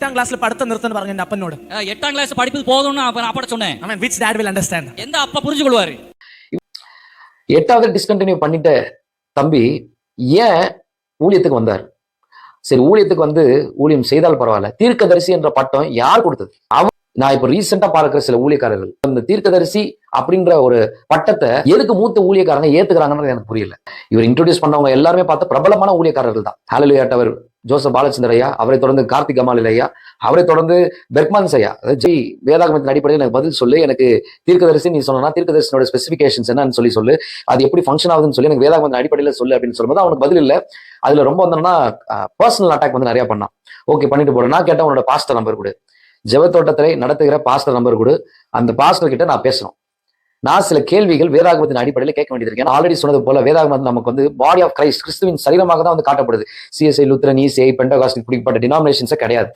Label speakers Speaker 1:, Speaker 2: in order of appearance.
Speaker 1: എട്ടാം ക്ലാസ്സിൽ പഠിത്തം നിർത്തുന്നു പറഞ്ഞു എന്റെ അപ്പനോട്
Speaker 2: அஹ் எட்டாம் கிளாஸ் படிப்பது போதும்னு அப்ப நான் அப்பட சொன்னேன்
Speaker 1: അവൻ വിച്ച് ഡാഡ് വിൽ അണ്ടർസ്റ്റാൻഡ്
Speaker 2: எந்த அப்பா புரிஞ்சு கொள்வாரு
Speaker 3: எட்டாவது டிஸ்கண்டினியூ பண்ணிட்ட தம்பி ஏன் ஊழியத்துக்கு வந்தார் சரி ஊழியத்துக்கு வந்து ஊழியம் செய்தால் பரவாயில்ல தீர்க்கதரிசி என்ற பட்டம் யார் கொடுத்தது அவ நான் இப்ப ரீசெண்டா பார்க்கிற சில ஊழியக்காரர்கள் இந்த தீர்க்கதரிசி அப்படின்ற ஒரு பட்டத்தை எதுக்கு மூத்த ஊழியக்காரங்க ஏத்துக்கிறாங்கன்றது எனக்கு புரியல இவர் இன்ட்ரோடியூஸ் பண்ணவங்க எல்லாருமே பார்த்து பிரபலமான ஊழியக்காரர்கள் தான் ஹாலலியாட்டவர் ஜோசப் பாலச்சந்திர ஐயா அவரை தொடர்ந்து கார்த்திக் கமால் ஐயா அவரை தொடர்ந்து பெர்க்மான்ஸ் ஐயா. அதாவது ஜெய் வேதாகமத்தின் அடிப்படையில் எனக்கு பதில் சொல்லு எனக்கு தீர்க்கதரிசி நீ சொன்னா தீர்க்கதரிசனோட ஸ்பெசிஃபிகேஷன்ஸ் என்னன்னு சொல்லி சொல்லு அது எப்படி ஃபங்க்ஷன் ஆகுதுன்னு சொல்லி எனக்கு வேதாகமத்தின் அடிப்படையில் சொல்லு அப்படின்னு சொல்லும்போது அவனுக்கு பதில் இல்லை. அதுல ரொம்ப வந்தோம்னா பர்சனல் அட்டாக் வந்து நிறைய பண்ணான். ஓகே பண்ணிட்டு போறேன் நான் கேட்டேன் உன்னோட பாஸ்டர் நம்பர் கொடு. ஜெவத்தோட்டத்திலே நடத்துகிற பாஸ்டர் நம்பர் கொடு. அந்த பாஸ்டர் கிட்ட நான் பேசணும். நான் சில கேள்விகள் வேதாகமத்தின் அடிப்படையில் கேட்க வேண்டியது ஆல்ரெடி சொன்னது போல வேதாகமம் நமக்கு வந்து பாடி ஆஃப் கிரைஸ்ட் கிறிஸ்துவின் சரீரமாக தான் வந்து காட்டப்படுது. சிஎஸ்ஐ லுத்ரன் இசிஐ பெண்டகாஸ்ட் இப்படிப்பட்ட டினாமினேஷன்ஸே கிடையாது.